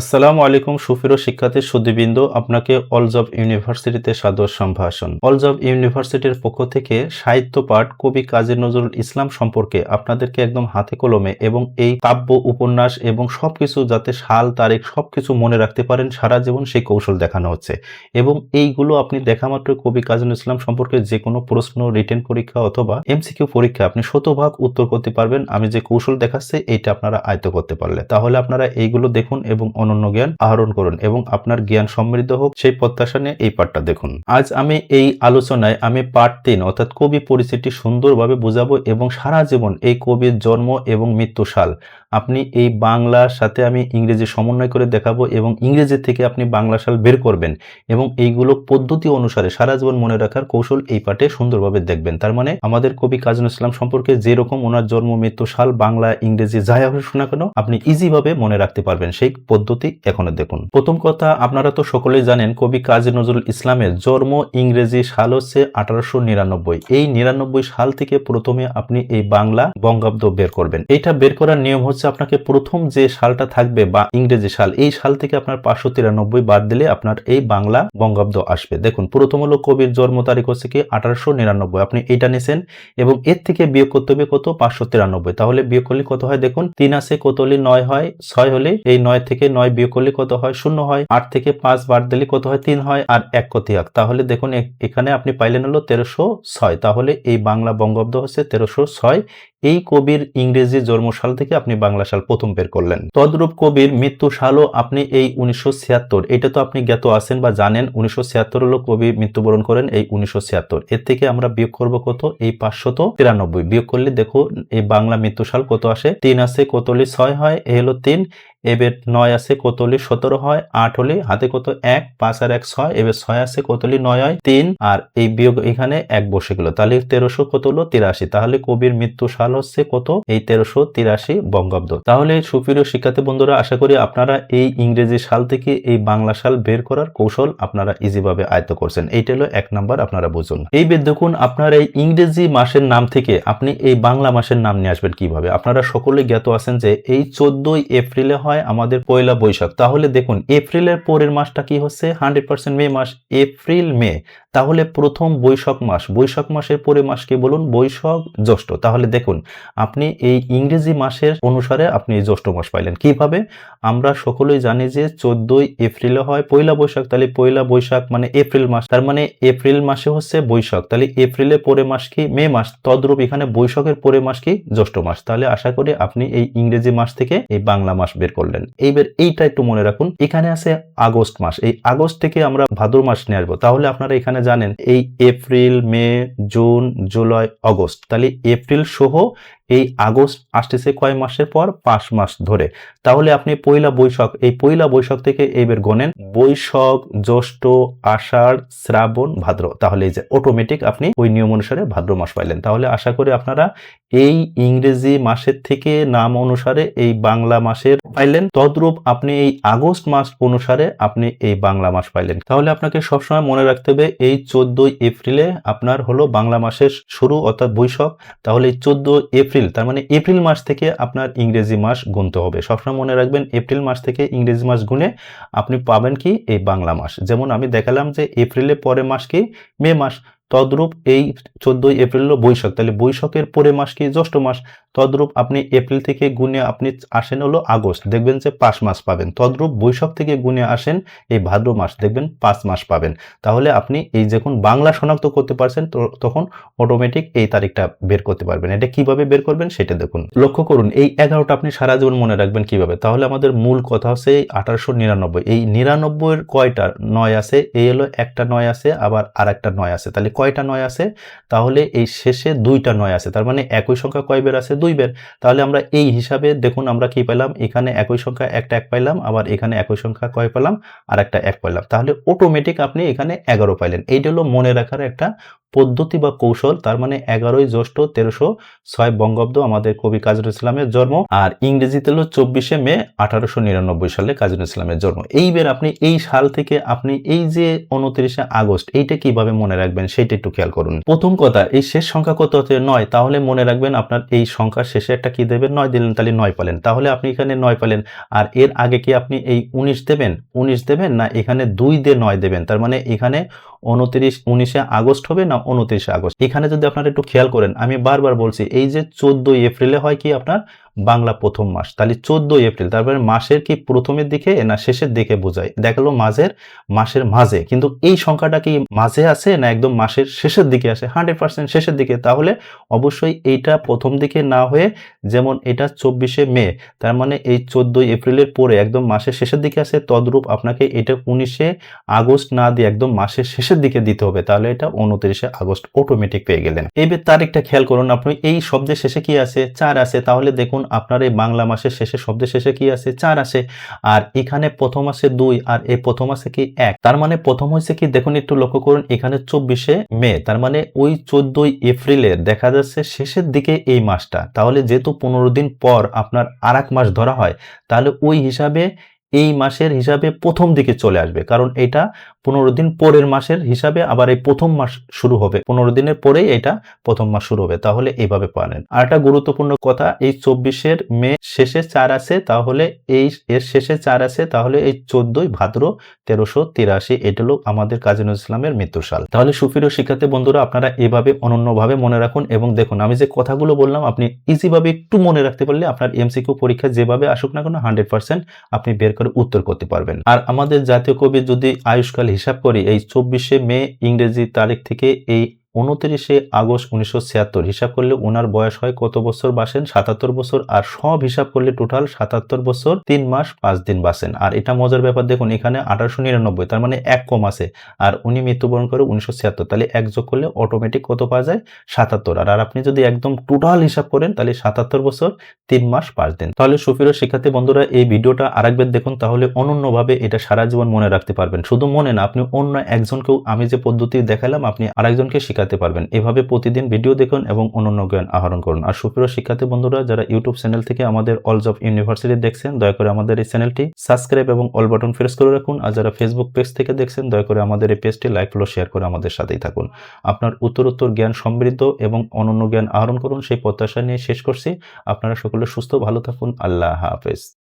আসসালামু আলাইকুম সুফিরো শিক্ষার্থী সুদীবৃন্দ আপনাকে অলজব ইউনিভার্সিটিতে সাদর সম্ভাষণ। অলজব ইউনিভার্সিটির পক্ষ থেকে সাহিত্য পাঠ কবি কাজী নজরুল ইসলাম সম্পর্কে আপনাদেরকে একদম হাতে কলমে এবং এই কাব্য, উপন্যাস এবং সবকিছু যাতে সাল, তারিখ সবকিছু মনে রাখতে পারেন, সারা জীবন সেই কৌশল দেখানো হচ্ছে। এবং এইগুলো আপনি দেখা মাত্র কবি কাজী নজরুল ইসলাম সম্পর্কে যে কোনো প্রশ্ন রিটেন পরীক্ষা অথবা এমসিকিউ পরীক্ষা আপনি শতভাগ উত্তর করতে পারবেন। আমি যে কৌশল দেখাচ্ছি, এইটা আপনারা আয়ত্ত করতে পারলে। তাহলে আপনারা এইগুলো দেখুন এবং অনন্য জ্ঞান আহরণ করুন এবং আপনার জ্ঞান সমৃদ্ধ হোক, সেই প্রত্যাশা নিয়ে এই পাঠটা দেখুন। আজ আমি এই আলোচনায় আমি পাঠ তিন অর্থাৎ কবি পরিচিতি সুন্দরভাবে বুঝাবো এবং সারা জীবন এই কবির জন্ম এবং মৃত্যু সাল আপনি এই বাংলার সাথে আমি ইংরেজি সমন্বয় করে দেখাবো এবং ইংরেজি থেকে আপনি বাংলা সাল বের করবেন এবং এইগুলো পদ্ধতি অনুসারে সারা জীবন মনে রাখার কৌশল এই পাঠে সুন্দরভাবে দেখবেন। তার মানে আমাদের কবি কাজী ইসলাম সম্পর্কে যেরকম ওনার জন্ম, মৃত্যু সাল বাংলা, ইংরেজি যাই হোক শোনা কেন, আপনি ইজিভাবে মনে রাখতে পারবেন। সেই পদ্ধতি এখানে দেখুন। প্রথম কথা, আপনারা তো সকলেই জানেন কবি কাজী নজরুল ইসলামের জন্ম ইংরেজি সাল হচ্ছে আঠারোশো নিরানব্বই। এই নিরানব্বই সাল থেকে প্রথমে আপনি এই বাংলা বঙ্গাব্দ বের করবেন। এটা বের করার নিয়ম হচ্ছে আপনাকে প্রথম যে সালটা থাকবে বা ইংরেজি সাল, এই সাল থেকে আপনার পাঁচশো তিরানব্বই বাদ দিলে আপনার এই বাংলা বঙ্গাব্দ আসবে। দেখুন, প্রথম হলো কবির জন্ম তারিখ হচ্ছে কি আঠারোশো নিরানব্বই। আপনি এটা নিছেন এবং এর থেকে বিয়োগ করতে হবে কত? পাঁচশো তিরানব্বই। তাহলে বিয়োগ করলে কত হয় দেখুন? তিন আছে কত হলে নয় হয়, ছয় হলে এই নয় থেকে নয় বিয়োগ করলে কত হয়? শূন্য হয়। আট থেকে পাঁচ বাদ দিলে কত হয়? তিন হয়। আর এক কত এক তাহলে দেখুন এখানে আপনি পাইলেন হলো তেরোশো ছয়। তাহলে এই বাংলা বঙ্গাব্দ হচ্ছে তেরোশো ছয়। এই কবির ইংরেজি জন্মসাল থেকে আপনি বাংলা সাল প্রথম বের করলেন। তদ্রূপ কবির মৃত্যু সালও আপনি এই উনিশশো ছিয়াত্তর। এটা তো আপনি জ্ঞাত আছেন বা জানেন, উনিশশো ছিয়াত্তর হলো কবি মৃত্যুবরণ করেন এই উনিশশো ছিয়াত্তর। এর থেকে আমরা বিয়োগ করব কত? এই পাঁচশত তিরানব্বই। বিয়োগ করলে দেখো এই বাংলা মৃত্যু সাল কত আসে? তিন আছে, কতলি ছয় হয়? এ হলো তিন। এবার নয় আছে কতলি সতেরো হয়, আট হলে হাতে কত এক, পাঁচ আর এক ছয় এবার ছয় আছে কতলি নয় হয়, তিন। আর এই বিয়োগ এখানে এক বসে গেল। তাহলে তেরোশো কত হলো? তিরাশি। তাহলে কবির মৃত্যু সাল হচ্ছে কত? এই তেরোশো তিরাশি বঙ্গাব্দ। তাহলে সুপ্রিয় শিক্ষার্থী বন্ধুরা, আশা করি আপনারা এই ইংরেজি সাল থেকে এই বাংলা সাল বের করার কৌশল আপনারা ইজিভাবে আয়ত্ত করছেন। এইটা হলো এক নাম্বার আপনারা বুঝুন। এই দেখুন, আপনার এই ইংরেজি মাসের নাম থেকে আপনি এই বাংলা মাসের নাম নিয়ে আসবেন কীভাবে? আপনারা সকলে জ্ঞাত আছেন যে এই চোদ্দই এপ্রিলে হয় আমাদের পয়লা বৈশাখ। তাহলে দেখুন, এপ্রিলের পরের মাসটা কি হচ্ছে? হান্ড্রেড পার্সেন্ট মে মাস, এপ্রিল মে। তাহলে প্রথম বৈশাখ মাস, বৈশাখ মাসের পরে মাসকে বলুন? বৈশাখ জ্যৈষ্ঠ। তাহলে দেখুন, আপনি এই ইংরেজি মাসের অনুসারে আপনি এই জ্যৈষ্ঠ মাস পাইলেন। কীভাবে? আমরা সকলেই জানি যে চোদ্দই এপ্রিলে হয় পয়লা বৈশাখ। তাহলে পয়লা বৈশাখ মানে এপ্রিল মাস। তার মানে এপ্রিল মাসে হচ্ছে বৈশাখ। তাহলে এপ্রিলের পরে মাস কি? মে মাস। তদ্রূপ এখানে বৈশাখের পরে মাস কি? জ্যৈষ্ঠ মাস। তাহলে আশা করি আপনি এই ইংরেজি মাস থেকে এই বাংলা মাস বের করলেন। এইবার এইটা একটু মনে রাখুন, এখানে আছে আগস্ট মাস। এই আগস্ট থেকে আমরা ভাদ্র মাস নিয়ে আসব। তাহলে আপনারা এখানে জানেন, এই April, May, June, July, August. তাহলে এপ্রিল সহ এই আগস্ট আসতেছে কয় মাসের পর? পাঁচ মাস ধরে। তাহলে আপনি পয়লা বৈশাখ, এই পয়লা বৈশাখ থেকে এইবার গণেন। বৈশাখ, জ্যৈষ্ঠ, আষাঢ়, শ্রাবণ, ভাদ্র। তাহলে এই যে অটোমেটিক আপনি ওই নিয়ম অনুসারে ভাদ্র মাস পাইলেন। তাহলে আশা করি আপনারা এই ইংরেজি মাসের থেকে নাম অনুসারে এই বাংলা মাসের পাইলেন। তদ্রূপ আপনি এই আগস্ট মাস অনুসারে আপনি এই বাংলা মাস পাইলেন। তাহলে আপনাকে সবসময় মনে রাখতে হবে, এই চোদ্দই এপ্রিলে আপনার হলো বাংলা মাসের শুরু, অর্থাৎ বৈশাখ। তাহলে এই চোদ্দ এপ্রিল তার মানে এপ্রিল মাস থেকে আপনার ইংরেজি মাস গুনতে হবে। সবসময় মনে রাখবেন, এপ্রিল মাস থেকে ইংরেজি মাস গুনে আপনি পাবেন কি? এই বাংলা মাস। যেমন আমি দেখালাম যে এপ্রিলের পরে মাস কি? মে মাস। তদ্রূপ এই চোদ্দই এপ্রিল হলো বৈশাখ। তাহলে বৈশাখের পরে মাস কি? জ্যৈষ্ঠ মাস। তদ্রূপ আপনি এপ্রিল থেকে গুনে আপনি আসেন হলো আগস্ট। দেখবেন যে পাঁচ মাস পাবেন। তদ্রূপ বৈশাখ থেকে গুনে আসেন এই ভাদ্র মাস। দেখবেন পাঁচ মাস পাবেন। তাহলে আপনি এই যখন বাংলা শনাক্ত করতে পারছেন তখন অটোমেটিক এই তারিখটা বের করতে পারবেন। এটা কীভাবে বের করবেন সেটা দেখুন। লক্ষ্য করুন, এই এগারোটা আপনি সারা জীবন মনে রাখবেন কীভাবে? তাহলে আমাদের মূল কথা হচ্ছে এই আঠারোশো নিরানব্বই। এই নিরানব্বইয়ের কয়টা নয় আছে? এই হলো একটা নয় আছে, আবার আর একটা নয় আছে। তাহলে কয়টা নয় আছে? তাহলে এই শেষে দুইটা নয় আছে। তার মানে একই সংখ্যা কয় বের আছে? দুই বের। তাহলে আমরা এই হিসাবে দেখুন আমরা কি পেলাম এখানে একই সংখ্যা একটা এক পাইলাম, আবার এখানে একই সংখ্যা কয় পেলাম? আর একটা এক পাইলাম। তাহলে অটোমেটিক আপনি এখানে এগারো পাইলেন। এইটা হলো মনে রাখার একটা পদ্ধতি বা কৌশল, তার মানে এগারোই জ্যৈষ্ঠ তেরোশো ছয় বঙ্গাব্দ আমাদের কবি কাজী নজরুল ইসলামের জন্ম আর ইংরেজিতে হলো চব্বিশে মে আঠারোশো নিরানব্বই সালে কাজী নজরুল ইসলামের জন্ম। এইবার আপনি এই সাল থেকে আপনি এই যে উনত্রিশে আগস্ট, এইটা কীভাবে মনে রাখবেন সেইটা একটু খেয়াল করুন। প্রথম কথা, এই শেষ সংখ্যা কত হতে নয়? তাহলে মনে রাখবেন আপনার এই সংখ্যার শেষে একটা কি দেবেন? নয় দিলেন, তাহলে নয় পালেন। তাহলে আপনি এখানে নয় পালেন। আর এর আগে কি আপনি এই উনিশ দেবেন? উনিশ দেবেন না, এখানে দুই দিয়ে নয় দেবেন। তার মানে এখানে উনত্রিশ, উনিশে আগস্ট হবে না উনত্রিশে আগস্ট? এখানে যদি আপনারা একটু খেয়াল করেন, আমি বারবার বলছি, এই যে চোদ্দই এপ্রিলে হয় কি আপনার? বাংলা প্রথম মাস, তাহলে চোদ্দই এপ্রিল, তারপরে মাসের কি প্রথমের দিকে না শেষের দিকে বোঝায়? দেখাল মাঝের, মাসের মাঝে, কিন্তু এই সংখ্যাটা কি মাঝে আছে না একদম মাসের শেষের দিকে আসে? হান্ড্রেড পার্সেন্ট শেষের দিকে, তাহলে অবশ্যই এইটা প্রথম দিকে না হয়ে যেমন এটা চব্বিশে মে, তার মানে এই চোদ্দই এপ্রিলের পরে একদম মাসের শেষের দিকে আসে, তদ্রূপ আপনাকে এটা উনিশে আগস্ট না দিয়ে একদম মাসের শেষের দিকে দিতে হবে, তাহলে এটা উনত্রিশে আগস্ট অটোমেটিক পেয়ে গেলেন। এবার তারিখটা খেয়াল করুন, আপনি এই শব্দের শেষে কি আছে? চার আছে, তাহলে দেখুন আপনার এই বাংলা মাসের শেষে শব্দের শেষে কি আছে চার আছে আর এখানে প্রথম আছে দুই, আর এই প্রথম আছে কি এক। তার মানে প্রথম হয়েছে কি, দেখুন একটু লক্ষ্য করুন, এখানে চব্বিশে মে, তার মানে ওই চোদ্দই এপ্রিলের দেখা যাচ্ছে শেষের দিকে এই মাসটা। তাহলে যেহেতু পনেরো দিন পর আপনার আর মাস ধরা হয়, তাহলে ওই হিসাবে এই মাসের হিসাবে প্রথম দিকে চলে আসবে। কারণ এটা পনেরো দিন পরের মাসের হিসাবে আবার এই প্রথম মাস শুরু হবে। পনেরো দিনের পরেই এটা প্রথম মাস শুরু হবে। তাহলে এইভাবে পারেন। আর একটা গুরুত্বপূর্ণ কথা, এই চব্বিশের মে শেষে চার আছে, তাহলে এই এর শেষে চার আছে, তাহলে এই চোদ্দই ভাদ্র তেরোশো তিরাশি, এটা হলো আমাদের কাজী নজরুল ইসলামের মৃত্যুর সাল। তাহলে সুপ্রিয় শিক্ষার্থী বন্ধুরা, আপনারা এভাবে অনন্যভাবে মনে রাখুন এবং দেখুন, আমি যে কথাগুলো বললাম, আপনি ইজিভাবে একটু মনে রাখতে পারলে আপনার এমসিকিউ পরীক্ষা যেভাবে আসুক না কেন হান্ড্রেড পার্সেন্ট আপনি বের করে উত্তর করতে পারবেন। আর আমাদের জাতীয় কবি যদি আয়ুষ্কাল হিসাব করি এই চব্বিশে মে ইংরেজি তারিখ থেকে এই উনত্রিশে আগস্ট উনিশশো ছিয়াত্তর। হিসাব করলে ওনার বয়স হয় কত বছর বাসেন? সাতাত্তর বছর। আর সব হিসাব করলে টোটাল সাতাত্তর বছর, তিন মাস, পাঁচ দিন বাসেন। আর এটা মজার ব্যাপার দেখুন, এখানে আঠারোশো নিরানব্বই, তার মানে এক কম আছে। আর উনি মৃত্যুবরণ করে উনিশশো ছিয়াত্তর, তাহলে এক যোগ করলে অটোমেটিক কত পাওয়া যায়? সাতাত্তর। আর আপনি যদি একদম টোটাল হিসাব করেন, তাহলে সাতাত্তর বছর, তিন মাস, পাঁচ দিন। তাহলে সুফির শিক্ষার্থী বন্ধুরা, এই ভিডিওটা আরেকবার দেখুন, তাহলে অনন্যভাবে এটা সারা জীবন মনে রাখতে পারবেন। শুধু মনে না, আপনি অন্য একজনকেও আমি যে পদ্ধতি দেখালাম, আপনি আরেকজনকে শেখাতে পারবেন। এভাবে প্রতিদিন ভিডিও দেখুন এবং অনন্য জ্ঞান আহরণ করুন। আর সুপ্রিয় শিক্ষার্থী বন্ধুরা, যারা ইউটিউব চ্যানেল থেকে আমাদের অলজ অফ ইউনিভার্সিটি দেখছেন, দয়া করে আমাদের এই চ্যানেলটি সাবস্ক্রাইব এবং অল বাটন প্রেস করে রাখুন। আর যারা ফেসবুক পেজ থেকে দেখছেন, দয়া করে আমাদের এই পেজটি লাইক ফলো শেয়ার করে আমাদের সাথেই থাকুন। আপনার উত্তর উত্তর জ্ঞান সমৃদ্ধ এবং অনন্য জ্ঞান আহরণ করুন, সেই প্রত্যাশা নিয়ে শেষ করছি। আপনারা সকলে সুস্থ, ভালো থাকুন। আল্লাহ হাফেজ।